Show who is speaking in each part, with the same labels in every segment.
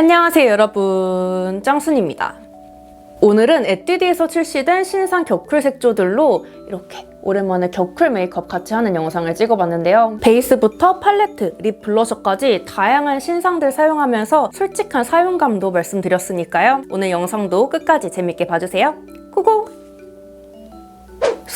Speaker 1: 안녕하세요 여러분. 짱순입니다. 오늘은 에뛰드에서 출시된 신상 겨쿨 색조들로 이렇게 오랜만에 겨쿨 메이크업 같이 하는 영상을 찍어봤는데요. 베이스부터 팔레트, 립 블러셔까지 다양한 신상들 사용하면서 솔직한 사용감도 말씀드렸으니까요. 오늘 영상도 끝까지 재밌게 봐주세요. 고고!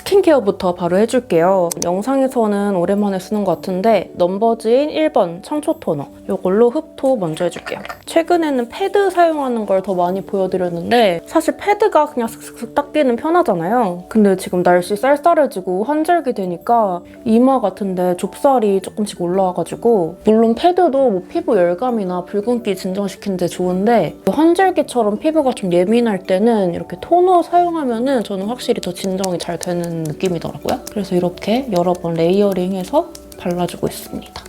Speaker 1: 스킨케어부터 바로 해줄게요. 영상에서는 오랜만에 쓰는 것 같은데 넘버즈인 1번 청초 토너 이걸로 흡토 먼저 해줄게요. 최근에는 패드 사용하는 걸 더 많이 보여드렸는데 사실 패드가 그냥 슥슥슥 닦기는 편하잖아요. 근데 지금 날씨 쌀쌀해지고 환절기 되니까 이마 같은데 좁쌀이 조금씩 올라와가지고 물론 패드도 뭐 피부 열감이나 붉은기 진정시키는데 좋은데 환절기처럼 피부가 좀 예민할 때는 이렇게 토너 사용하면은 저는 확실히 더 진정이 잘 되는 느낌이더라고요. 그래서 이렇게 여러 번 레이어링해서 발라주고 있습니다.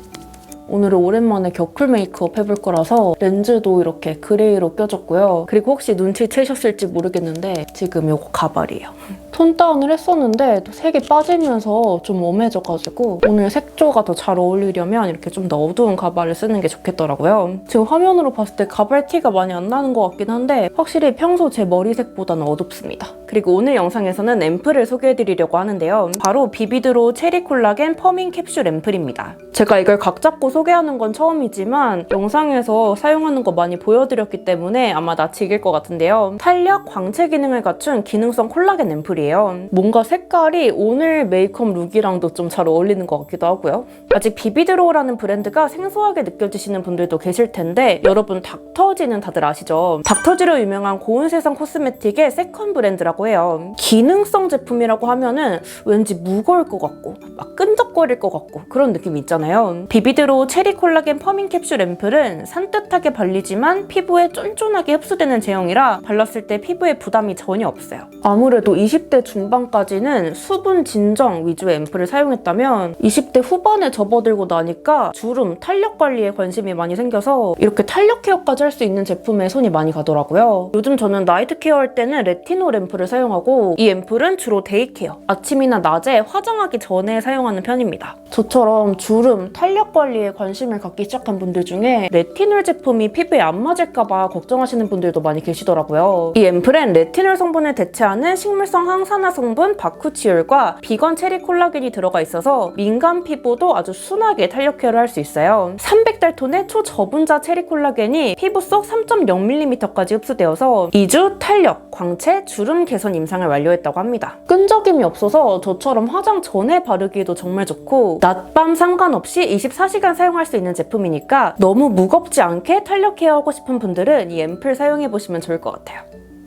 Speaker 1: 오늘은 오랜만에 겨쿨 메이크업 해볼 거라서 렌즈도 이렇게 그레이로 껴줬고요. 그리고 혹시 눈치채셨을지 모르겠는데 지금 이거 가발이에요. 톤 다운을 했었는데 또 색이 빠지면서 좀 웜해져가지고 오늘 색조가 더 잘 어울리려면 이렇게 좀 더 어두운 가발을 쓰는 게 좋겠더라고요. 지금 화면으로 봤을 때 가발 티가 많이 안 나는 것 같긴 한데 확실히 평소 제 머리색보다는 어둡습니다. 그리고 오늘 영상에서는 앰플을 소개해드리려고 하는데요. 바로 비비드로 체리 콜라겐 퍼밍 캡슐 앰플입니다. 제가 이걸 각 잡고 소개하는 건 처음이지만 영상에서 사용하는 거 많이 보여드렸기 때문에 아마 낯익일 것 같은데요. 탄력, 광채 기능을 갖춘 기능성 콜라겐 앰플이에요. 뭔가 색깔이 오늘 메이크업 룩이랑도 좀 잘 어울리는 것 같기도 하고요. 아직 비비드로우라는 브랜드가 생소하게 느껴지시는 분들도 계실 텐데 여러분 닥터지는 다들 아시죠? 닥터지로 유명한 고운세상 코스메틱의 세컨 브랜드라고 해요. 기능성 제품이라고 하면은 왠지 무거울 것 같고 막 끈적거릴 것 같고 그런 느낌이 있잖아요. 비비드로우 체리 콜라겐 퍼밍 캡슐 앰플은 산뜻하게 발리지만 피부에 쫀쫀하게 흡수되는 제형이라 발랐을 때 피부에 부담이 전혀 없어요. 아무래도 20대 중반까지는 수분 진정 위주의 앰플을 사용했다면 20대 후반에 접어들고 나니까 주름, 탄력 관리에 관심이 많이 생겨서 이렇게 탄력 케어까지 할 수 있는 제품에 손이 많이 가더라고요. 요즘 저는 나이트 케어 할 때는 레티놀 앰플을 사용하고 이 앰플은 주로 데이 케어, 아침이나 낮에 화장하기 전에 사용하는 편입니다. 저처럼 주름, 탄력 관리에 관심을 갖기 시작한 분들 중에 레티놀 제품이 피부에 안 맞을까봐 걱정하시는 분들도 많이 계시더라고요. 이 앰플엔 레티놀 성분을 대체하는 식물성 항 산화 성분 바쿠치올과 비건 체리 콜라겐이 들어가 있어서 민감 피부도 아주 순하게 탄력 케어를 할 수 있어요. 300달톤의 초저분자 체리 콜라겐이 피부 속 3.0mm까지 흡수되어서 2주 탄력, 광채, 주름 개선 임상을 완료했다고 합니다. 끈적임이 없어서 저처럼 화장 전에 바르기에도 정말 좋고 낮밤 상관없이 24시간 사용할 수 있는 제품이니까 너무 무겁지 않게 탄력 케어하고 싶은 분들은 이 앰플 사용해보시면 좋을 것 같아요.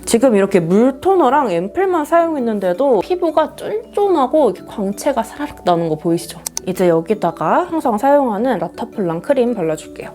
Speaker 1: 지금 이렇게 물 토너랑 앰플만 사용했는데도 피부가 쫀쫀하고 광채가 사라락 나는 거 보이시죠? 이제 여기다가 항상 사용하는 라타플랑 크림 발라줄게요.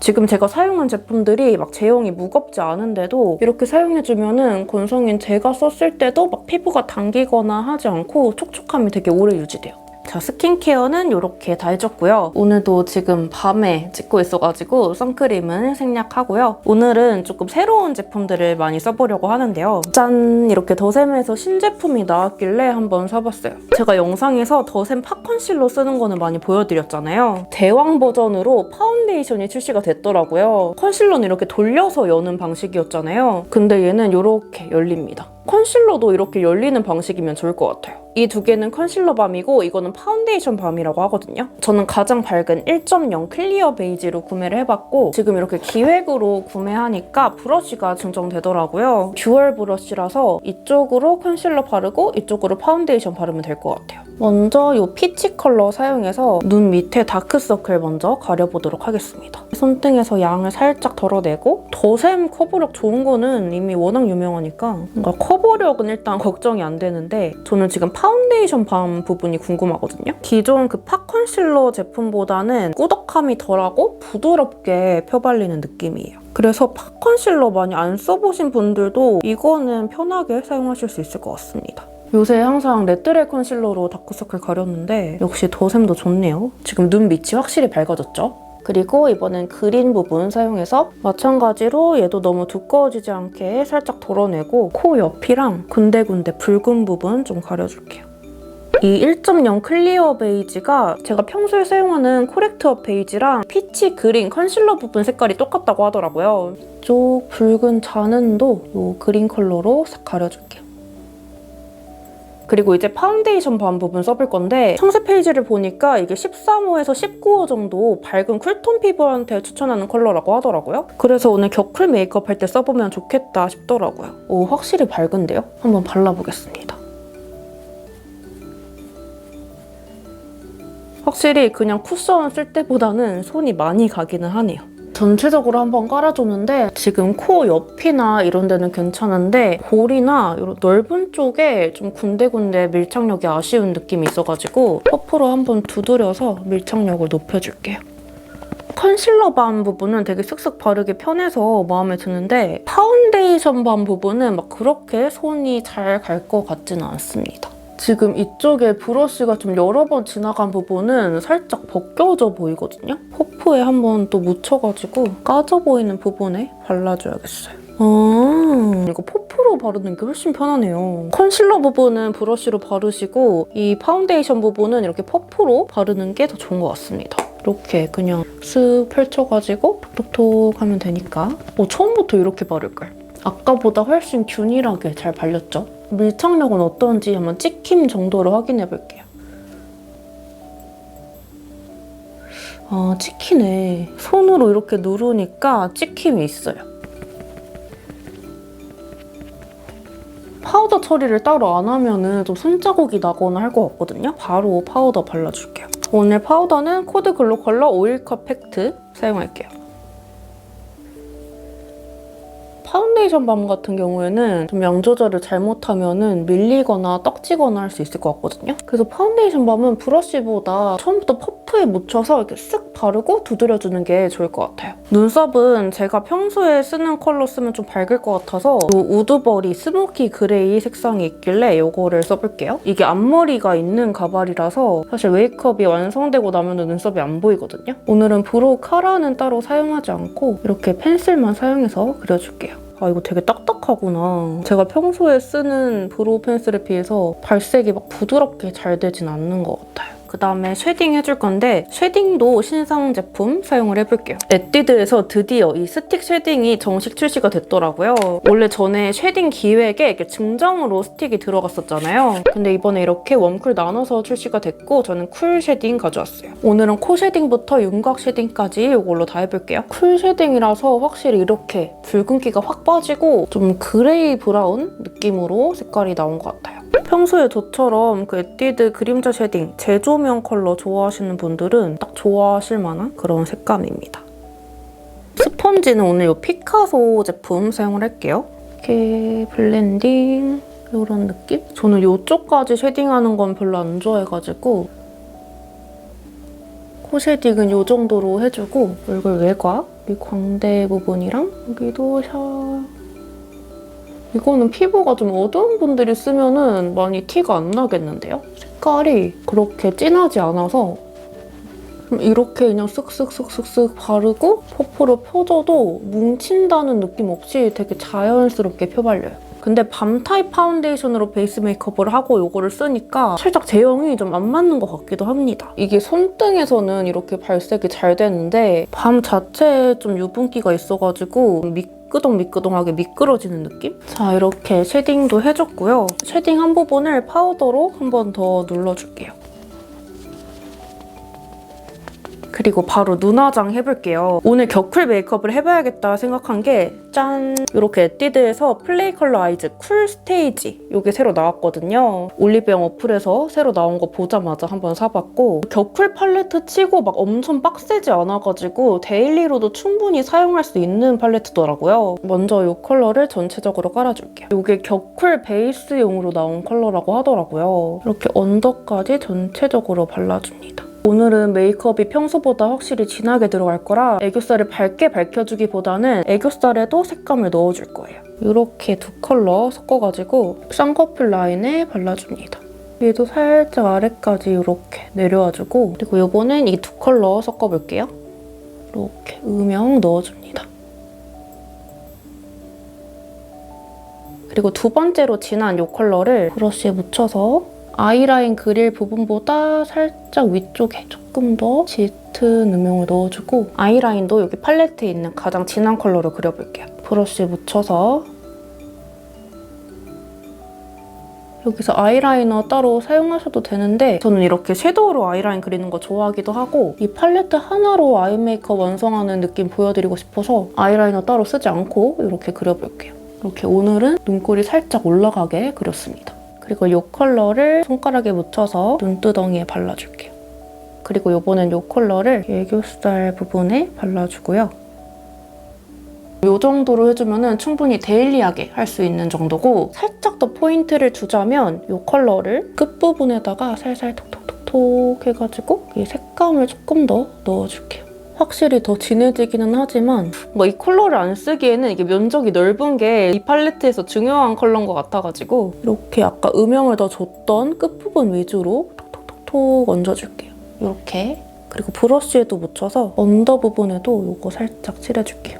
Speaker 1: 지금 제가 사용한 제품들이 막 제형이 무겁지 않은데도 이렇게 사용해주면은 건성인 제가 썼을 때도 막 피부가 당기거나 하지 않고 촉촉함이 되게 오래 유지돼요. 자, 스킨케어는 이렇게 다 해줬고요. 오늘도 지금 밤에 찍고 있어가지고 선크림은 생략하고요. 오늘은 조금 새로운 제품들을 많이 써보려고 하는데요. 짠! 이렇게 더샘에서 신제품이 나왔길래 한번 사봤어요. 제가 영상에서 더샘 파 컨실러 쓰는 거는 많이 보여드렸잖아요. 대왕 버전으로 파운데이션이 출시가 됐더라고요. 컨실러는 이렇게 돌려서 여는 방식이었잖아요. 근데 얘는 이렇게 열립니다. 컨실러도 이렇게 열리는 방식이면 좋을 것 같아요. 이 두 개는 컨실러 밤이고 이거는 파운데이션 밤이라고 하거든요. 저는 가장 밝은 1.0 클리어 베이지로 구매를 해봤고 지금 이렇게 기획으로 구매하니까 브러쉬가 증정되더라고요. 듀얼 브러쉬라서 이쪽으로 컨실러 바르고 이쪽으로 파운데이션 바르면 될 것 같아요. 먼저 이 피치 컬러 사용해서 눈 밑에 다크서클 먼저 가려보도록 하겠습니다. 손등에서 양을 살짝 덜어내고 더샘 커버력 좋은 거는 이미 워낙 유명하니까 뭔가 커버력은 일단 걱정이 안 되는데 저는 지금 파운데이션 밤 부분이 궁금하거든요. 기존 그파 컨실러 제품보다는 꾸덕함이 덜하고 부드럽게 펴발리는 느낌이에요. 그래서 파 컨실러 많이 안 써보신 분들도 이거는 편하게 사용하실 수 있을 것 같습니다. 요새 항상 레드레 컨실러로 다크서클 가렸는데 역시 더샘도 좋네요. 지금 눈 밑이 확실히 밝아졌죠? 그리고 이번엔 그린 부분 사용해서 마찬가지로 얘도 너무 두꺼워지지 않게 살짝 덜어내고 코 옆이랑 군데군데 붉은 부분 좀 가려줄게요. 이 1.0 클리어 베이지가 제가 평소에 사용하는 코렉트업 베이지랑 피치 그린 컨실러 부분 색깔이 똑같다고 하더라고요. 이쪽 붉은 잔은도 이 그린 컬러로 싹 가려줄게요. 그리고 이제 파운데이션 반 부분 써볼 건데 상세 페이지를 보니까 이게 13호에서 19호 정도 밝은 쿨톤 피부한테 추천하는 컬러라고 하더라고요. 그래서 오늘 겨쿨 메이크업 할 때 써보면 좋겠다 싶더라고요. 오, 확실히 밝은데요? 한번 발라보겠습니다. 확실히 그냥 쿠션 쓸 때보다는 손이 많이 가기는 하네요. 전체적으로 한번 깔아줬는데 지금 코 옆이나 이런 데는 괜찮은데 볼이나 이런 넓은 쪽에 좀 군데군데 밀착력이 아쉬운 느낌이 있어가지고 퍼프로 한번 두드려서 밀착력을 높여줄게요. 컨실러 반 부분은 되게 쓱쓱 바르기 편해서 마음에 드는데 파운데이션 반 부분은 막 그렇게 손이 잘 갈 것 같지는 않습니다. 지금 이쪽에 브러쉬가 좀 여러 번 지나간 부분은 살짝 벗겨져 보이거든요? 퍼프에 한번 또 묻혀가지고 까져 보이는 부분에 발라줘야겠어요. 아, 이거 퍼프로 바르는 게 훨씬 편하네요. 컨실러 부분은 브러쉬로 바르시고 이 파운데이션 부분은 이렇게 퍼프로 바르는 게 더 좋은 것 같습니다. 이렇게 그냥 쓱 펼쳐가지고 톡톡톡 하면 되니까 어, 처음부터 이렇게 바를걸. 아까보다 훨씬 균일하게 잘 발렸죠? 밀착력은 어떤지 한번 찍힘 정도로 확인해 볼게요. 아, 찍히네. 손으로 이렇게 누르니까 찍힘이 있어요. 파우더 처리를 따로 안 하면은 좀 손자국이 나거나 할 것 같거든요. 바로 파우더 발라줄게요. 오늘 파우더는 코드 글로 컬러 오일컵 팩트 사용할게요. 파운데이션 밤 같은 경우에는 좀 양 조절을 잘못하면 밀리거나 떡지거나 할 수 있을 것 같거든요. 그래서 파운데이션 밤은 브러쉬보다 처음부터 퍼프에 묻혀서 이렇게 쓱 바르고 두드려주는 게 좋을 것 같아요. 눈썹은 제가 평소에 쓰는 컬러 쓰면 좀 밝을 것 같아서 이 우드버리 스모키 그레이 색상이 있길래 이거를 써볼게요. 이게 앞머리가 있는 가발이라서 사실 메이크업이 완성되고 나면 눈썹이 안 보이거든요. 오늘은 브로우 카라는 따로 사용하지 않고 이렇게 펜슬만 사용해서 그려줄게요. 아 이거 되게 딱딱하구나. 제가 평소에 쓰는 브로우 펜슬에 비해서 발색이 막 부드럽게 잘 되진 않는 것 같아요. 그 다음에 쉐딩 해줄 건데 쉐딩도 신상 제품 사용을 해볼게요. 에뛰드에서 드디어 이 스틱 쉐딩이 정식 출시가 됐더라고요. 원래 전에 쉐딩 기획에 이렇게 증정으로 스틱이 들어갔었잖아요. 근데 이번에 이렇게 웜쿨 나눠서 출시가 됐고 저는 쿨 쉐딩 가져왔어요. 오늘은 코 쉐딩부터 윤곽 쉐딩까지 이걸로 다 해볼게요. 쿨 쉐딩이라서 확실히 이렇게 붉은기가 확 빠지고 좀 그레이 브라운 느낌으로 색깔이 나온 것 같아요. 평소에 저처럼 그 에뛰드 그림자 쉐딩 제조명 컬러 좋아하시는 분들은 딱 좋아하실 만한 그런 색감입니다. 스펀지는 오늘 이 피카소 제품 사용을 할게요. 이렇게 블렌딩 이런 느낌? 저는 이쪽까지 쉐딩하는 건 별로 안 좋아해가지고 코 쉐딩은 이 정도로 해주고 얼굴 외곽, 이 광대 부분이랑 여기도 샤 이거는 피부가 좀 어두운 분들이 쓰면은 많이 티가 안 나겠는데요? 색깔이 그렇게 진하지 않아서 좀 이렇게 그냥 쓱쓱쓱쓱쓱 바르고 퍼프로 펴줘도 뭉친다는 느낌 없이 되게 자연스럽게 펴발려요. 근데 밤 타입 파운데이션으로 베이스 메이크업을 하고 이거를 쓰니까 살짝 제형이 좀 안 맞는 것 같기도 합니다. 이게 손등에서는 이렇게 발색이 잘 되는데 밤 자체에 좀 유분기가 있어가지고 미끄덩미끄덩하게 미끄러지는 느낌? 자 이렇게 쉐딩도 해줬고요. 쉐딩 한 부분을 파우더로 한 번 더 눌러줄게요. 그리고 바로 눈화장 해볼게요. 오늘 겨쿨 메이크업을 해봐야겠다 생각한 게 짠! 이렇게 에뛰드에서 플레이 컬러 아이즈 쿨 스테이지 이게 새로 나왔거든요. 올리브영 어플에서 새로 나온 거 보자마자 한번 사봤고 겨쿨 팔레트 치고 막 엄청 빡세지 않아가지고 데일리로도 충분히 사용할 수 있는 팔레트더라고요. 먼저 이 컬러를 전체적으로 깔아줄게요. 이게 겨쿨 베이스용으로 나온 컬러라고 하더라고요. 이렇게 언더까지 전체적으로 발라줍니다. 오늘은 메이크업이 평소보다 확실히 진하게 들어갈 거라 애교살을 밝게 밝혀주기보다는 애교살에도 색감을 넣어줄 거예요. 이렇게 두 컬러 섞어가지고 쌍꺼풀 라인에 발라줍니다. 얘도 살짝 아래까지 이렇게 내려와주고 그리고 이번엔 이 두 컬러 섞어볼게요. 이렇게 음영 넣어줍니다. 그리고 두 번째로 진한 이 컬러를 브러쉬에 묻혀서 아이라인 그릴 부분보다 살짝 위쪽에 조금 더 짙은 음영을 넣어주고 아이라인도 여기 팔레트에 있는 가장 진한 컬러로 그려볼게요. 브러쉬에 묻혀서 여기서 아이라이너 따로 사용하셔도 되는데 저는 이렇게 섀도우로 아이라인 그리는 거 좋아하기도 하고 이 팔레트 하나로 아이 메이크업 완성하는 느낌 보여드리고 싶어서 아이라이너 따로 쓰지 않고 이렇게 그려볼게요. 이렇게 오늘은 눈꼬리 살짝 올라가게 그렸습니다. 그리고 이 컬러를 손가락에 묻혀서 눈두덩이에 발라줄게요. 그리고 이번엔 이 컬러를 애교살 부분에 발라주고요. 이 정도로 해주면 충분히 데일리하게 할 수 있는 정도고 살짝 더 포인트를 주자면 이 컬러를 끝부분에다가 살살 톡톡톡톡 해가지고 이 색감을 조금 더 넣어줄게요. 확실히 더 진해지기는 하지만 뭐 이 컬러를 안 쓰기에는 이게 면적이 넓은 게 이 팔레트에서 중요한 컬러인 것 같아가지고 이렇게 아까 음영을 더 줬던 끝부분 위주로 톡톡톡톡 얹어줄게요. 이렇게 그리고 브러쉬에도 묻혀서 언더 부분에도 이거 살짝 칠해줄게요.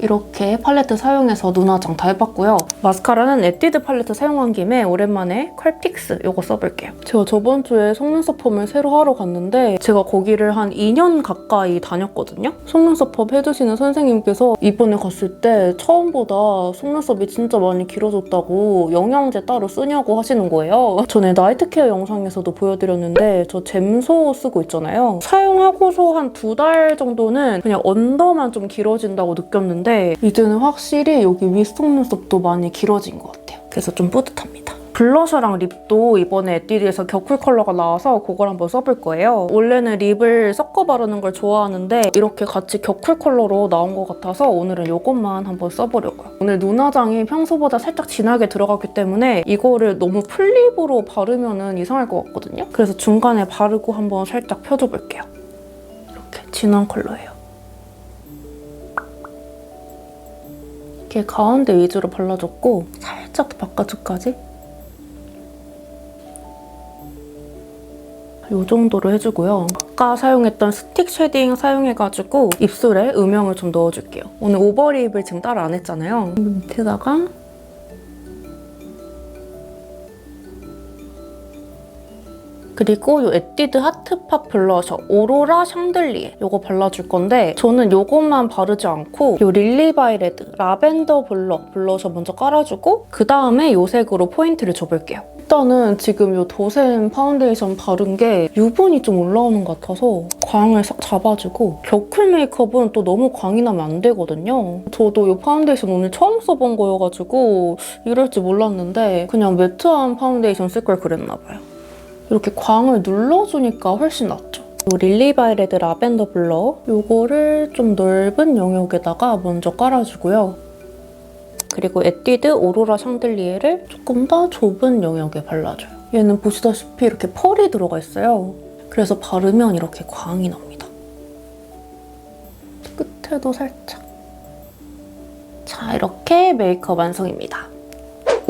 Speaker 1: 이렇게 팔레트 사용해서 눈 화장 다 해봤고요. 마스카라는 에뛰드 팔레트 사용한 김에 오랜만에 컬픽스 이거 써볼게요. 제가 저번 주에 속눈썹 펌을 새로 하러 갔는데 제가 거기를 한 2년 가까이 다녔거든요. 속눈썹 펌 해주시는 선생님께서 이번에 갔을 때 처음보다 속눈썹이 진짜 많이 길어졌다고 영양제 따로 쓰냐고 하시는 거예요. 전에 나이트 케어 영상에서도 보여드렸는데 저 잼소 쓰고 있잖아요. 사용하고서 한 두 달 정도는 그냥 언더만 좀 길어진다고 느꼈는데 이제는 확실히 여기 윗 속눈썹도 많이 길어진 것 같아요. 그래서 좀 뿌듯합니다. 블러셔랑 립도 이번에 에뛰드에서 격쿨 컬러가 나와서 그걸 한번 써볼 거예요. 원래는 립을 섞어 바르는 걸 좋아하는데 이렇게 같이 격쿨 컬러로 나온 것 같아서 오늘은 이것만 한번 써보려고요. 오늘 눈화장이 평소보다 살짝 진하게 들어가기 때문에 이거를 너무 풀립으로 바르면 이상할 것 같거든요. 그래서 중간에 바르고 한번 살짝 펴줘볼게요. 이렇게 진한 컬러예요. 이렇게 가운데 위주로 발라줬고 살짝 더 바깥쪽까지 이 정도로 해주고요. 아까 사용했던 스틱 쉐딩 사용해가지고 입술에 음영을 좀 넣어줄게요. 오늘 오버립을 지금 따로 안 했잖아요. 밑에다가 그리고 이 에뛰드 하트팝 블러셔 오로라 샹들리에 이거 발라줄 건데 저는 이것만 바르지 않고 이 릴리바이레드 라벤더 블러 블러셔 먼저 깔아주고 그 다음에 이 색으로 포인트를 줘볼게요. 일단은 지금 이 도샘 파운데이션 바른 게 유분이 좀 올라오는 것 같아서 광을 싹 잡아주고 겨쿨 메이크업은 또 너무 광이 나면 안 되거든요. 저도 이 파운데이션 오늘 처음 써본 거여가지고 이럴지 몰랐는데 그냥 매트한 파운데이션 쓸 걸 그랬나 봐요. 이렇게 광을 눌러주니까 훨씬 낫죠. 이 릴리바이레드 라벤더 블러 이거를 좀 넓은 영역에다가 먼저 깔아주고요. 그리고 에뛰드 오로라 샹들리에를 조금 더 좁은 영역에 발라줘요. 얘는 보시다시피 이렇게 펄이 들어가 있어요. 그래서 바르면 이렇게 광이 납니다. 끝에도 살짝. 자, 이렇게 메이크업 완성입니다.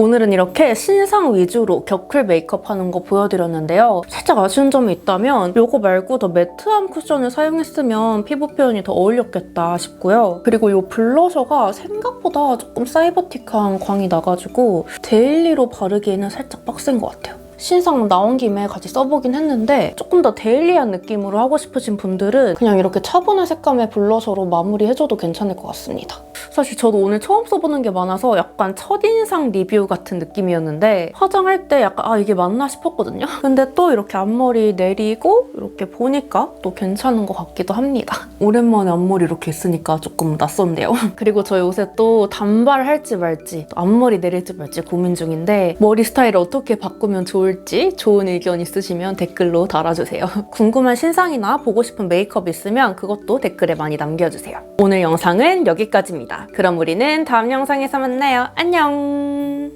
Speaker 1: 오늘은 이렇게 신상 위주로 격쿨 메이크업 하는 거 보여드렸는데요. 살짝 아쉬운 점이 있다면 이거 말고 더 매트한 쿠션을 사용했으면 피부 표현이 더 어울렸겠다 싶고요. 그리고 이 블러셔가 생각보다 조금 사이버틱한 광이 나가지고 데일리로 바르기에는 살짝 빡센 것 같아요. 신상 나온 김에 같이 써보긴 했는데 조금 더 데일리한 느낌으로 하고 싶으신 분들은 그냥 이렇게 차분한 색감의 블러셔로 마무리해줘도 괜찮을 것 같습니다. 사실 저도 오늘 처음 써보는 게 많아서 약간 첫인상 리뷰 같은 느낌이었는데 화장할 때 약간 아 이게 맞나 싶었거든요. 근데 또 이렇게 앞머리 내리고 이렇게 보니까 또 괜찮은 것 같기도 합니다. 오랜만에 앞머리 이렇게 있으니까 조금 낯선데요. 그리고 저 요새 또 단발할지 말지 또 앞머리 내릴지 말지 고민 중인데 머리 스타일을 어떻게 바꾸면 좋을지 좋은 의견 있으시면 댓글로 달아주세요. 궁금한 신상이나 보고 싶은 메이크업 있으면 그것도 댓글에 많이 남겨주세요. 오늘 영상은 여기까지입니다. 그럼 우리는 다음 영상에서 만나요. 안녕!